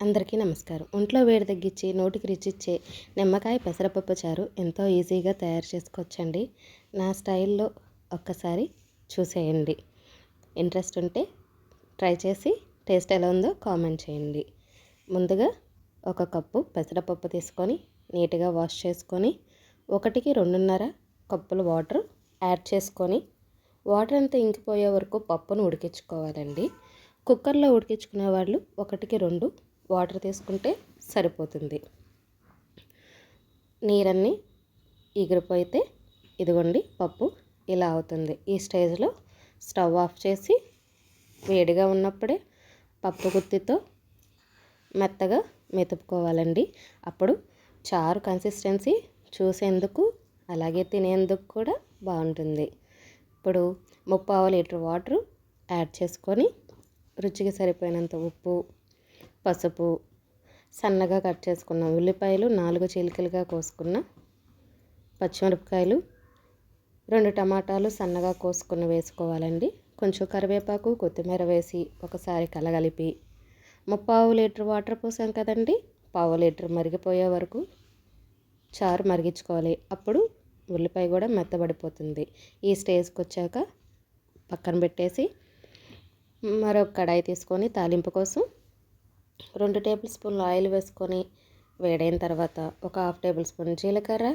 అందరికీ నమస్కారం. ఒంట్లో వేడి తగ్గించి నోటికి రుచిచ్చే నిమ్మకాయ పెసరపప్పు చారు ఎంతో ఈజీగా తయారు చేసుకోవచ్చండి. నా స్టైల్లో ఒక్కసారి చూసేయండి. ఇంట్రెస్ట్ ఉంటే ట్రై చేసి టేస్ట్ ఎలా ఉందో కామెంట్ చేయండి. ముందుగా ఒక కప్పు పెసరపప్పు తీసుకొని నీట్గా వాష్ చేసుకొని ఒకటికి రెండున్నర కప్పులు వాటర్ యాడ్ చేసుకొని వాటర్ అంతా ఇంకిపోయే వరకు పప్పును ఉడికించుకోవాలండి. కుక్కర్లో ఉడికించుకునే వాళ్ళు ఒకటికి రెండు వాటర్ తీసుకుంటే సరిపోతుంది. నీరన్నీ ఎగిరిపోయితే ఇదిగోండి పప్పు ఇలా అవుతుంది. ఈ స్టేజ్లో స్టవ్ ఆఫ్ చేసి వేడిగా ఉన్నప్పుడే పప్పు గుత్తితో మెత్తగా మెతుపుకోవాలండి. అప్పుడు చారు కన్సిస్టెన్సీ చూసేందుకు అలాగే తినేందుకు కూడా బాగుంటుంది. ఇప్పుడు ముప్పావు లీటర్ వాటర్ యాడ్ చేసుకొని రుచికి సరిపోయినంత ఉప్పు పసుపు సన్నగా కట్ చేసుకున్న ఉల్లిపాయలు నాలుగు చీలికలుగా కోసుకున్న పచ్చిమిరపకాయలు రెండు టమాటాలు సన్నగా కోసుకుని వేసుకోవాలండి. కొంచెం కరివేపాకు కొత్తిమీర వేసి ఒకసారి కలగలిపి ముప్పావు లీటర్ వాటర్ పోసాం కదండి. పావు లీటర్ మరిగిపోయే వరకు చారు మరిగించుకోవాలి. అప్పుడు ఉల్లిపాయ కూడా మెత్తబడిపోతుంది. ఈ స్టేజ్కి వచ్చాక పక్కన పెట్టేసి మరొక కడాయి తీసుకొని తాలింపు కోసం రెండు టేబుల్ స్పూన్లు ఆయిల్ వేసుకొని వేడైన తర్వాత ఒక హాఫ్ టేబుల్ స్పూన్ జీలకర్ర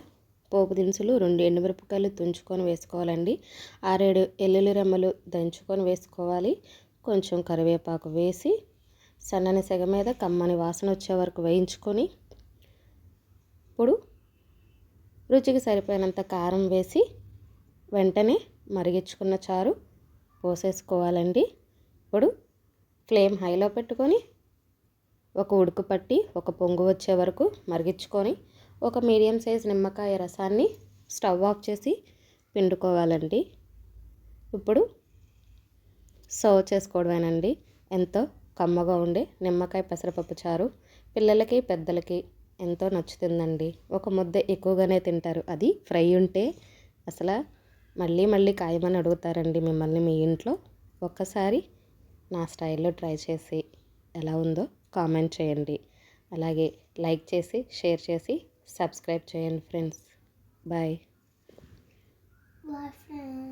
పోపు దినుసులు రెండు ఎండుమిరపకాయలు తుంచుకొని వేసుకోవాలండి. ఆరేడు ఎల్లుల్లి రెమ్మలు దంచుకొని వేసుకోవాలి. కొంచెం కరివేపాకు వేసి సన్నని సెగ మీద కమ్మని వాసన వచ్చే వరకు వేయించుకొని ఇప్పుడు రుచికి సరిపోయినంత కారం వేసి వెంటనే మరిగించుకున్న చారు పోసేసుకోవాలండి. ఇప్పుడు ఫ్లేమ్ హైలో పెట్టుకొని ఒక ఉడుకు పట్టి ఒక పొంగు వచ్చే వరకు మరిగించుకొని ఒక మీడియం సైజ్ నిమ్మకాయ రసాన్ని స్టవ్ ఆఫ్ చేసి పిండుకోవాలండి. ఇప్పుడు సర్వ్ చేసుకోవడమేనండి. ఎంతో కమ్మగా ఉండే నిమ్మకాయ పెసరపప్పు చారు పిల్లలకి పెద్దలకి ఎంతో నచ్చుతుందండి. ఒక ముద్ద ఎక్కువగానే తింటారు. అది ఫ్రై ఉంటే అసలు మళ్ళీ మళ్ళీ కాయమని అడుగుతారండి మిమ్మల్ని మీ ఇంట్లో. ఒక్కసారి నా స్టైల్లో ట్రై చేసి ఎలా ఉందో కామెంట్ చేయండి. అలాగే లైక్ చేసి షేర్ చేసి సబ్స్క్రైబ్ చేయండి ఫ్రెండ్స్. బాయ్. Bye friends.